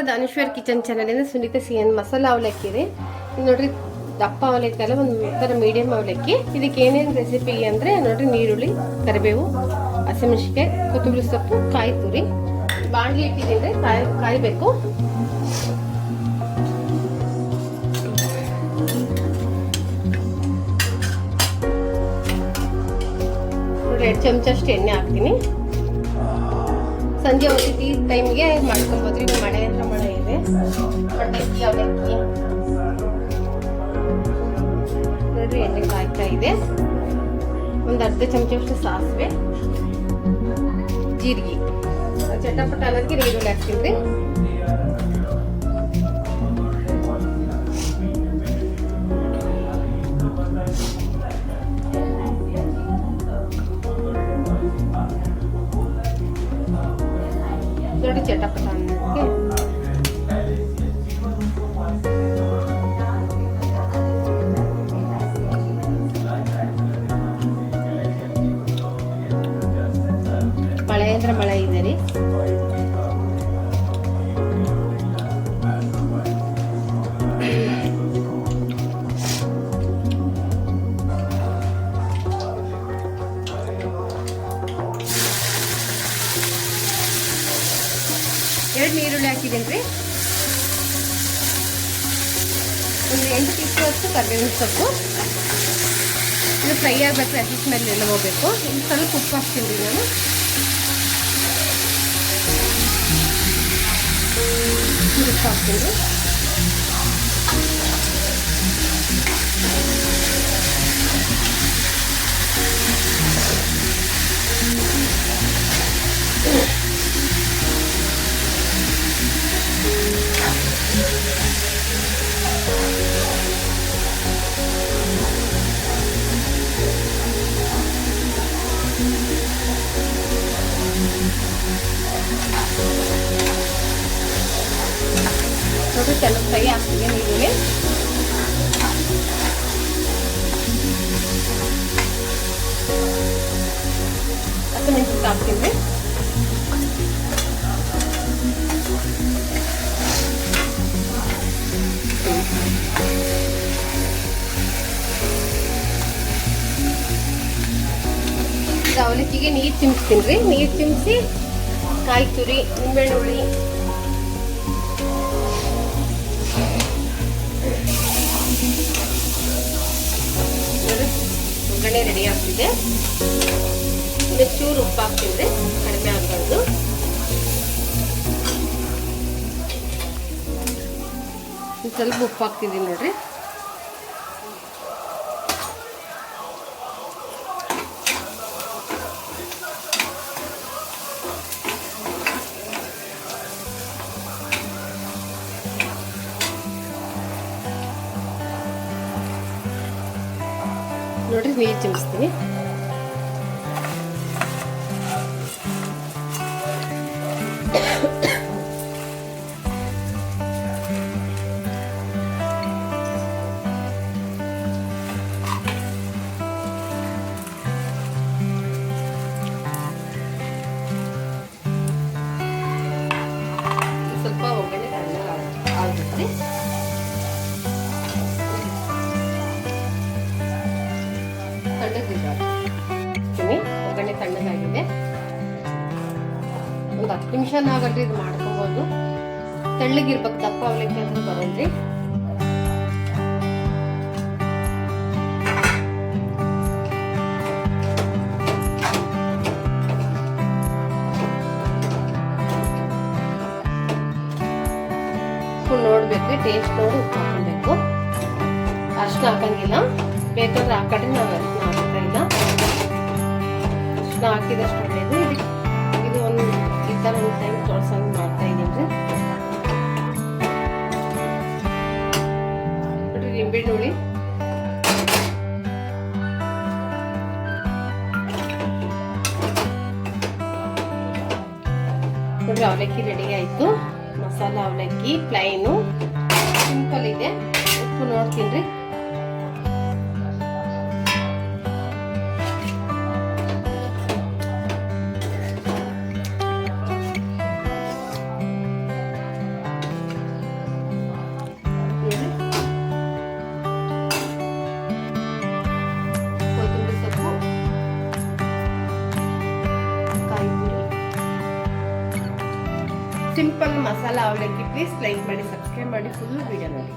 ನಮಸ್ಕಾರ ದಾನೇಶ್ವರ್ ಕಿಚನ್ ಚಾನಲಿಂದ Sunita C N masala ಅವಲಕ್ಕಿ ರೀ ನೋಡ್ರಿ, ದಪ್ಪ ಅವಲಕ್ಕಿ ಅಲ್ಲ, ಒಂದು ಥರ ಮೀಡಿಯಂ ಅವಲಕ್ಕಿ. ಇದಕ್ಕೆ ಏನೇನು ರೆಸಿಪಿ ಅಂದರೆ ನೋಡ್ರಿ, ನೀರುಳ್ಳಿ, ಕರಿಬೇವು ಹಸಿಮೆಣಸಿಕಾಯಿ ಕೊತ್ತಂಬರಿ ಸೊಪ್ಪು, ಕಾಯಿ ತುರಿ. ಬಾಣಲಿ ಇಟ್ಟಿದ್ದೀನಿ ಕಾಯಿ, ಕಾಯಬೇಕು. ನೋಡಿ ಎರಡು ಚಮಚ ಅಷ್ಟು ಎಣ್ಣೆ ಹಾಕ್ತೀನಿ. ಸಂಜೆ ಹೊತ್ತು ಟೀ ಟೈಮ್ಗೆ ಮಾಡ್ಕೊಬೋದು. ಮಳೆ ಅವಲಕ್ಕಿ ನೋಡ್ರಿ ಎಣ್ಣೆ ಕಾಯ್ತಾ ಇದೆ. ಒಂದು ಅರ್ಧ ಚಮಚಷ್ಟು ಸಾಸಿವೆ ಜೀರಿಗೆ. ಚಟಪಟ ಅನ್ನೋದಕ್ಕೆ ನೀರುಳ್ಳಿ ಹಾಕ್ತೀನಿ ನೀರುಳ್ಳಿ ಹಾಕಿದ್ದೀನಿ ರೀ. ಒಂದು ಎಂಟು ಪೀಸ್ ಅಷ್ಟು ಕರ್ಬೇವಿನ ಸೊಪ್ಪು. ಇದು ಫ್ರೈ ಆಗಬೇಕು ಹಸಿ ಸ್ಮೆಲ್ ಎಲ್ಲ ಹೋಗ್ಬೇಕು. ಇನ್ನು ಸ್ವಲ್ಪ ಉಪ್ಪು ಹಾಕ್ತೀನಿ ನಾನು. ಉಪ್ಪು ಹಾಕ್ತೀನಿ ನೋಡಿ ಚೆನ್ನಾಗಿ ಫ್ರೈ ಆಗ್ತಿದೆ ನೀರುಳ್ಳಿ ಹಸಿಮೆಣಸಿನ್ಕಾಯಿ ಈಗ ಅವಲಕ್ಕಿಗೆ ನೀರು ಚಿಮ್ಸ್ತೀನಿ ರೀ. ನೀರು ಚಿಮ್ಸಿ ಕಾಯಿ ತುರಿ ನಿಂಬೆಹಣ್ಣುಳ್ಳಿ ಒಗ್ಗರಣೆ ರೆಡಿ ಆಗ್ತಿದೆ. ಇನ್ನು ಚೂರು ಉಪ್ಪು ಹಾಕ್ತಿದ್ರೆ ಕಡಿಮೆ ಆಗ್ಬಾರ್ದು. ಸ್ವಲ್ಪ ಉಪ್ಪು ಹಾಕ್ತಿದ್ದೀನಿ ನೋಡ್ರಿ. ನೋಡ್ರಿ ನೀರು ಚಿಮ್ಸ್ತೀನಿ ತಣ್ಣಗಿಲ್ಲ ಒಗ್ಗರಣೆ ತಣ್ಣಗಾಗಿದೆ. ಒಂದು ಹತ್ತು ನಿಮಿಷ ನಾಗಲ್ರಿ ಇದು ಮಾಡ್ಕೋಬೋದು. ತೆಳ್ಳಗಿರ್ಬೇಕು, ದಪ್ಪ ಅವಲಕ್ಕಿ ಅಂತ ಉಪ್ಪು ನೋಡ್ಬೇಕು ಟೇಸ್ಟ್ ನೋಡಿ ಉಪ್ಪು ಹಾಕೊಬೇಕು. ಅಷ್ಟು ಹಾಕಂಗಿಲ್ಲ. ಬೇಕಾದ್ರೆ ಹಾಕಟ್ರೆ ನಾವು ಇಲ್ಲ ಅರಿಶಿನ ಹಾಕಿದಷ್ಟು ಒಳ್ಳೇದು ಇದು ಇದು ಒಂದು ಈ ಥರ ಒಂದು ಟೈಮ್ ತೊಳ್ಸಂಗೆ ಮಾಡ್ತಾ ಇದ್ದೀನಿ ರೀ. ನೋಡ್ರಿ ಹುಳಿ ನೋಡ್ರಿ ಅವಲಕ್ಕಿ ರೆಡಿ ಆಯಿತು. ಮಸಾಲ ಅವಲಕ್ಕಿ ಪ್ಲೈನು ಸಿಂಪಲ್ ಇದೆ. ಉಪ್ಪು ನೋಡ್ತೀನಿ ರೀ. ಸಿಂಪಲ್ ಮಸಾಲ ಅವಲಕ್ಕಿ ಪ್ಲೀಸ್ ಲೈಕ್ ಮಾಡಿ ಸಬ್ಸ್ಕ್ರೈಬ್ ಮಾಡಿ ಫುಲ್ ವಿಡಿಯೋ ನೋಡಿ.